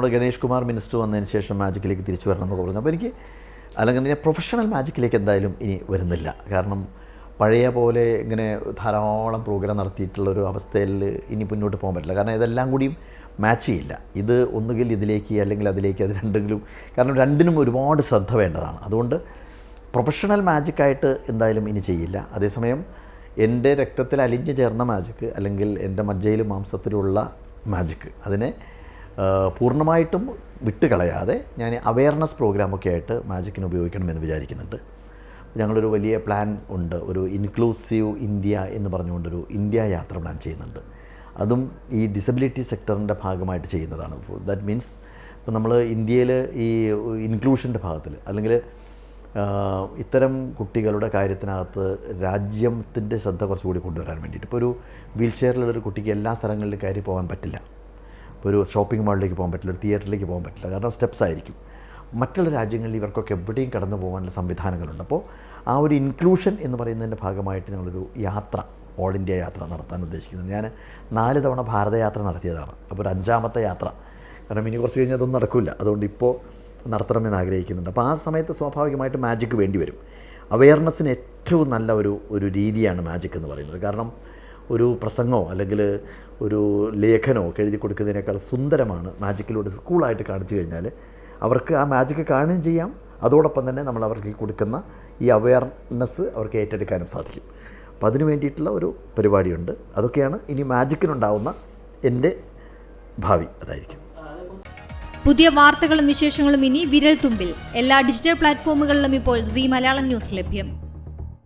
നമ്മുടെ ഗണേഷ് കുമാർ മിനിസ്റ്റർ വന്നതിന് ശേഷം മാജിക്കിലേക്ക് തിരിച്ചു വരണം എന്നൊക്കെ പറഞ്ഞു. അപ്പോൾ എനിക്ക് അല്ലെങ്കിൽ ഞാൻ പ്രൊഫഷണൽ മാജിക്കിലേക്ക് എന്തായാലും ഇനി വരുന്നില്ല. കാരണം പഴയ പോലെ ഇങ്ങനെ ധാരാളം പ്രോഗ്രാം നടത്തിയിട്ടുള്ളൊരു അവസ്ഥയിൽ ഇനി മുന്നോട്ട് പോകാൻ പറ്റില്ല. കാരണം ഇതെല്ലാം കൂടിയും മാച്ച് ചെയ്യില്ല. ഇത് ഒന്നുകിൽ ഇതിലേക്ക് അല്ലെങ്കിൽ അതിലേക്ക് അത് രണ്ടെങ്കിലും കാരണം രണ്ടിനും ഒരുപാട് ശ്രദ്ധ വേണ്ടതാണ്. അതുകൊണ്ട് പ്രൊഫഷണൽ മാജിക്കായിട്ട് എന്തായാലും ഇനി ചെയ്യില്ല. അതേസമയം എന്റെ രക്തത്തിൽ അലിഞ്ഞു ചേർന്ന മാജിക്ക് അല്ലെങ്കിൽ എന്റെ മജ്ജയിലും മാംസത്തിലുള്ള മാജിക്ക് അതിനെ പൂർണമായിട്ടും വിട്ടുകളയാതെ ഞാൻ അവയർനെസ് പ്രോഗ്രാമൊക്കെ ആയിട്ട് മാജിക്കിന് ഉപയോഗിക്കണമെന്ന് വിചാരിക്കുന്നുണ്ട്. ഞങ്ങളൊരു വലിയ പ്ലാൻ ഉണ്ട്. ഒരു ഇൻക്ലൂസീവ് ഇന്ത്യ എന്ന് പറഞ്ഞുകൊണ്ടൊരു ഇന്ത്യ യാത്ര പ്ലാൻ ചെയ്യുന്നുണ്ട്. അതും ഈ ഡിസബിലിറ്റി സെക്ടറിന്റെ ഭാഗമായിട്ട് ചെയ്യുന്നതാണ്. ദാറ്റ് മീൻസ് ഇപ്പോൾ നമ്മൾ ഇന്ത്യയിൽ ഈ ഇൻക്ലൂഷന്റെ ഭാഗത്തിൽ അല്ലെങ്കിൽ ഇത്തരം കുട്ടികളുടെ കാര്യത്തിനകത്ത് രാജ്യത്തിന്റെ ശ്രദ്ധ കുറച്ചുകൂടി കൊണ്ടുവരാൻ വേണ്ടിയിട്ട്. ഇപ്പോൾ ഒരു വീൽ ചെയറിലുള്ളൊരു കുട്ടിക്ക് എല്ലാ സ്ഥലങ്ങളിലും കയറി പോകാൻ പറ്റില്ല. ഒരു ഷോപ്പിംഗ് മാളിലേക്ക് പോകാൻ പറ്റില്ല ഒരു തിയേറ്ററിലേക്ക് പോകാൻ പറ്റില്ല. കാരണം സ്റ്റെപ്സ് ആയിരിക്കും. മറ്റുള്ള രാജ്യങ്ങളിൽ ഇവർക്കൊക്കെ എവിടെയും കടന്നു പോകാനുള്ള സംവിധാനങ്ങളുണ്ട്. അപ്പോൾ ആ ഒരു ഇൻക്ലൂഷൻ എന്ന് പറയുന്നതിന്റെ ഭാഗമായിട്ട് ഞങ്ങളൊരു യാത്ര ഓൾ ഇന്ത്യ യാത്ര നടത്താൻ ഉദ്ദേശിക്കുന്നത് ഞാൻ നാല് തവണ ഭാരതയാത്ര നടത്തിയതാണ്. അപ്പോൾ ഒരു അഞ്ചാമത്തെ യാത്ര. കാരണം ഇനി കുറച്ച് കഴിഞ്ഞാൽ അതൊന്നും നടക്കില്ല അതുകൊണ്ട് ഇപ്പോൾ നടത്തണമെന്ന് ആഗ്രഹിക്കുന്നുണ്ട്. അപ്പോൾ ആ സമയത്ത് സ്വാഭാവികമായിട്ട് മാജിക്ക് വേണ്ടി വരും. അവയർനെസ്സിന് ഏറ്റവും നല്ല ഒരു ഒരു രീതിയാണ് മാജിക് എന്ന് പറയുന്നത്. കാരണം ഒരു പ്രസംഗമോ അല്ലെങ്കിൽ ഒരു ലേഖനമോ ഒക്കെ എഴുതി കൊടുക്കുന്നതിനേക്കാൾ സുന്ദരമാണ് മാജിക്കിലൂടെ സ്കൂളായിട്ട് കാണിച്ചു കഴിഞ്ഞാൽ അവർക്ക് ആ മാജിക്ക് കാണുകയും ചെയ്യാം. അതോടൊപ്പം തന്നെ നമ്മൾ അവർക്ക് കൊടുക്കുന്ന ഈ അവയർനെസ് അവർക്ക് ഏറ്റെടുക്കാനും സാധിക്കും. അപ്പം അതിന് വേണ്ടിയിട്ടുള്ള ഒരു പരിപാടിയുണ്ട്. അതൊക്കെയാണ് ഇനി മാജിക്കിനുണ്ടാവുന്ന എന്റെ ഭാവി. അതായിരിക്കും. പുതിയ വാർത്തകളും വിശേഷങ്ങളും ഇനി വിരൽ തുമ്പിൽ എല്ലാ ഡിജിറ്റൽ പ്ലാറ്റ്ഫോമുകളിലും ഇപ്പോൾ സി മലയാളം ന്യൂസ് ലഭ്യം.